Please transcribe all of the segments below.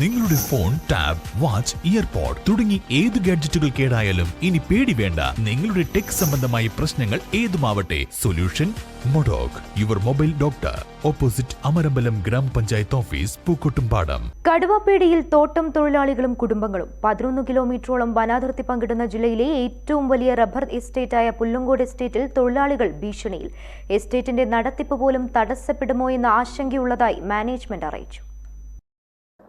നിങ്ങളുടെ phone tab watch earpod തുടങ്ങി ഏത് ഗാഡ്ജറ്റുകൾ കേടായാലും ഇനി പേടി വേണ്ട. നിങ്ങളുടെ ടെക് സംബന്ധമായ പ്രശ്നങ്ങൾ ഏതുമാവട്ടെ. Solution മൊഡോക്. Your mobile doctor. Opposite Amarambalam Grama Panchayat office Pookkottumpadam. കടുവപ്പേടിയിൽ തോട്ടം തൊഴിലാളികളും കുടുംബങ്ങളും പതിനൊന്ന് കിലോമീറ്ററോളം വനാതിർത്തി പങ്കിടുന്ന ജില്ലയിലെ ഏറ്റവും വലിയ റബ്ബർ എസ്റ്റേറ്റായ പുല്ലങ്കോട് എസ്റ്റേറ്റിൽ തൊഴിലാളികൾ ഭീഷണിയിൽ. എസ്റ്റേറ്റിന്റെ നടത്തിപ്പ് പോലും തടസ്സപ്പെടുമോ എന്ന ആശങ്കയുള്ളതായി മാനേജ്മെന്റ് അറിയിച്ചു.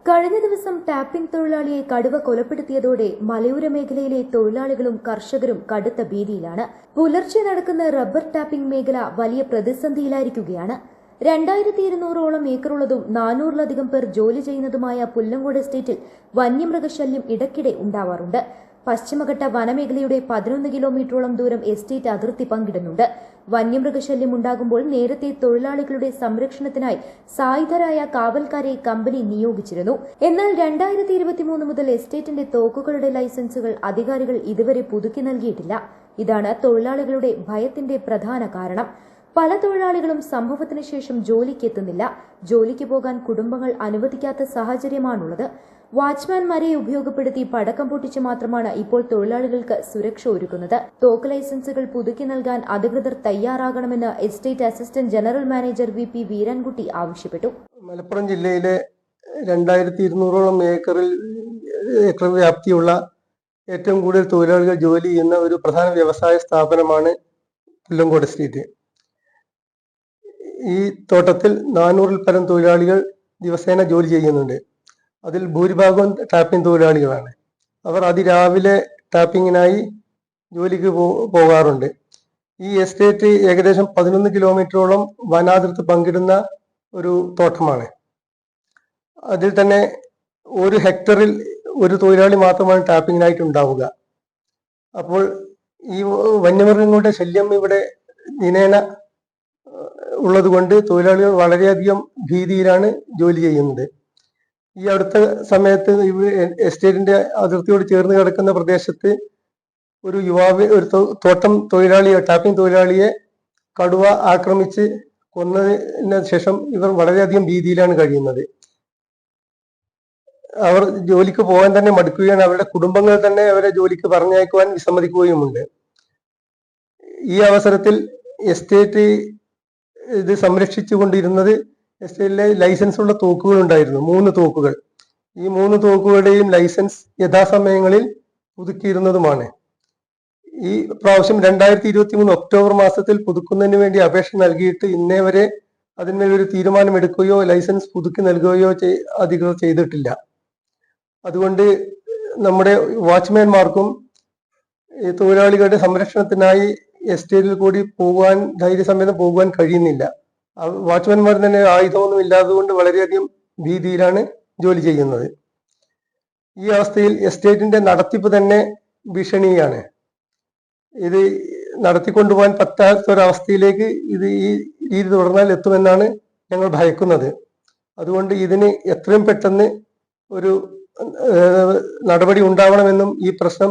കഴിഞ്ഞ ദിവസം ടാപ്പിംഗ് തൊഴിലാളിയെ കടുവ കൊലപ്പെടുത്തിയതോടെ മലയോര മേഖലയിലെ തൊഴിലാളികളും കർഷകരും കടുത്ത ഭീതിയിലാണ്. പുലർച്ചെ നടക്കുന്ന റബ്ബർ ടാപ്പിംഗ് മേഖല വലിയ പ്രതിസന്ധിയിലായിരിക്കുകയാണ്. രണ്ടായിരത്തി ഇരുന്നൂറോളം ഏക്കറുള്ളതും നാനൂറിലധികം പേർ ജോലി ചെയ്യുന്നതുമായ പുല്ലങ്കോട് എസ്റ്റേറ്റിൽ വന്യമൃഗശല്യം ഇടയ്ക്കിടെ ഉണ്ടാവാറുണ്ട്. പശ്ചിമഘട്ട വനമേഖലയുടെ പതിനൊന്ന് കിലോമീറ്ററോളം ദൂരം എസ്റ്റേറ്റ് അതിർത്തി പങ്കിടുന്നുണ്ട്. വന്യമൃഗശല്യം ഉണ്ടാകുമ്പോൾ നേരത്തെ തൊഴിലാളികളുടെ സംരക്ഷണത്തിനായി സായുധരായ കാവൽക്കാരെ കമ്പനി നിയോഗിച്ചിരുന്നു. എന്നാൽ രണ്ടായിരത്തി ഇരുപത്തിമൂന്ന് മുതൽ എസ്റ്റേറ്റിന്റെ തോക്കുകളുടെ ലൈസൻസുകൾ അധികാരികൾ ഇതുവരെ പുതുക്കി നൽകിയിട്ടില്ല. ഇതാണ് തൊഴിലാളികളുടെ ഭയത്തിന്റെ പ്രധാന കാരണം. പല തൊഴിലാളികളും സംഭവത്തിന് ശേഷം ജോലിക്ക് എത്തുന്നില്ല ജോലിക്ക് പോകാൻ കുടുംബങ്ങൾ അനുവദിക്കാത്ത സാഹചര്യമാണുള്ളത്. വാച്ച്മാൻമാരെ ഉപയോഗപ്പെടുത്തി പടക്കം പൊട്ടിച്ച് മാത്രമാണ് ഇപ്പോൾ തൊഴിലാളികൾക്ക് സുരക്ഷ ഒരുക്കുന്നത്. തോക്ക് ലൈസൻസുകൾ പുതുക്കി നൽകാൻ അധികൃതർ തയ്യാറാകണമെന്ന് estate assistant general manager V P Veerankutty ആവശ്യപ്പെട്ടു. മലപ്പുറം ജില്ലയിലെ രണ്ടായിരത്തി ഇരുന്നൂറോളം ഏക്കറിൽ ഏക്കർ വ്യാപ്തിയുള്ള ഏറ്റവും കൂടുതൽ തൊഴിലാളികൾ ജോലി ചെയ്യുന്ന ഒരു പ്രധാന വ്യവസായ സ്ഥാപനമാണ് പുല്ലങ്കോട് സ്ട്രീറ്റ് ഈ തോട്ടത്തിൽ നാനൂറിൽ പരം തൊഴിലാളികൾ ദിവസേന ജോലി ചെയ്യുന്നുണ്ട്. അതിൽ ഭൂരിഭാഗവും ടാപ്പിംഗ് തൊഴിലാളികളാണ്. അവർ അതിരാവിലെ ടാപ്പിങ്ങിനായി ജോലിക്ക് പോകാറുണ്ട്. ഈ എസ്റ്റേറ്റ് ഏകദേശം പതിനൊന്ന് കിലോമീറ്ററോളം വനാതിർത്ത് പങ്കിടുന്ന ഒരു തോട്ടമാണ്. അതിൽ തന്നെ ഒരു ഹെക്ടറിൽ ഒരു തൊഴിലാളി മാത്രമാണ് ടാപ്പിങ്ങിനായിട്ട് ഉണ്ടാവുക. അപ്പോൾ ഈ വന്യമൃഗങ്ങളുടെ ശല്യം ഇവിടെ ദിനേന ഉള്ളത് കൊണ്ട് തൊഴിലാളികൾ വളരെയധികം ഭീതിയിലാണ് ജോലി ചെയ്യുന്നത്. ഈ അടുത്ത സമയത്ത് എസ്റ്റേറ്റിന്റെ അതിർത്തിയോട് ചേർന്ന് കിടക്കുന്ന പ്രദേശത്ത് ഒരു യുവാവ് ഒരു തോട്ടം തൊഴിലാളിയെ ടാപ്പിംഗ് തൊഴിലാളിയെ കടുവ ആക്രമിച്ച് കൊന്നതിന് ശേഷം ഇവർ വളരെയധികം ഭീതിയിലാണ് കഴിയുന്നത്. അവർ ജോലിക്ക് പോകാൻ തന്നെ മടുക്കുകയാണ്. അവരുടെ കുടുംബങ്ങൾ തന്നെ അവരെ ജോലിക്ക് പറഞ്ഞയക്കുവാൻ വിസമ്മതിക്കുകയുമുണ്ട്. ഈ അവസരത്തിൽ എസ്റ്റേറ്റ് ഇത് സംരക്ഷിച്ചു കൊണ്ടിരുന്നത് എസ്റ്റേറ്റിലെ ലൈസൻസ് ഉള്ള തോക്കുകൾ ഉണ്ടായിരുന്നു മൂന്ന് തോക്കുകൾ. ഈ മൂന്ന് തോക്കുകളുടെയും ലൈസൻസ് യഥാസമയങ്ങളിൽ പുതുക്കിയിരുന്നതുമാണ്. ഈ പ്രാവശ്യം രണ്ടായിരത്തി ഇരുപത്തി മൂന്ന് ഒക്ടോബർ മാസത്തിൽ പുതുക്കുന്നതിന് വേണ്ടി അപേക്ഷ നൽകിയിട്ട് ഇന്നേ വരെ അതിന്മേൽ ഒരു തീരുമാനമെടുക്കുകയോ ലൈസൻസ് പുതുക്കി നൽകുകയോ അധികൃതർ ചെയ്തിട്ടില്ല. അതുകൊണ്ട് നമ്മുടെ വാച്ച്മാൻമാർക്കും തൊഴിലാളികളുടെ സംരക്ഷണത്തിനായി എസ്റ്റേറ്റിൽ കൂടി പോകുവാൻ ധൈര്യസമേതം പോകുവാൻ കഴിയുന്നില്ല. വാച്ച്മാൻമാർ തന്നെ ആയുധമൊന്നും ഇല്ലാത്തതുകൊണ്ട് വളരെയധികം ഭീതിയിലാണ് ജോലി ചെയ്യുന്നത്. ഈ അവസ്ഥയിൽ എസ്റ്റേറ്റിന്റെ നടത്തിപ്പ് തന്നെ ഭീഷണിയാണ്. ഇത് നടത്തിക്കൊണ്ടുപോകാൻ പറ്റാത്ത ഒരവസ്ഥയിലേക്ക് ഇത് ഈ രീതി തുടർന്നാൽ എത്തുമെന്നാണ് ഞങ്ങൾ ഭയക്കുന്നത്. അതുകൊണ്ട് ഇതിന് എത്രയും പെട്ടെന്ന് ഒരു നടപടി ഉണ്ടാവണമെന്നും ഈ പ്രശ്നം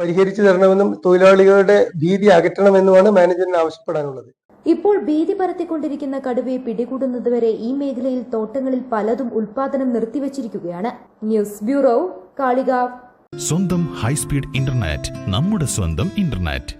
പരിഹരിച്ചു തരണമെന്നും തൊഴിലാളികളുടെ ഭീതി അകറ്റണമെന്നുമാണ് മാനേജറിന് ആവശ്യപ്പെടാനുള്ളത്. ഇപ്പോൾ ഭീതി പരത്തിക്കൊണ്ടിരിക്കുന്ന കടുവയെ പിടികൂടുന്നതുവരെ ഈ മേഖലയിൽ തോട്ടങ്ങളിൽ പലതും ഉൽപാദനം നിർത്തിവച്ചിരിക്കുകയാണ്. News bureau Kalikavu. സ്വന്തം ഹൈസ്പീഡ് ഇന്റർനെറ്റ് നമ്മുടെ സ്വന്തം ഇന്റർനെറ്റ്.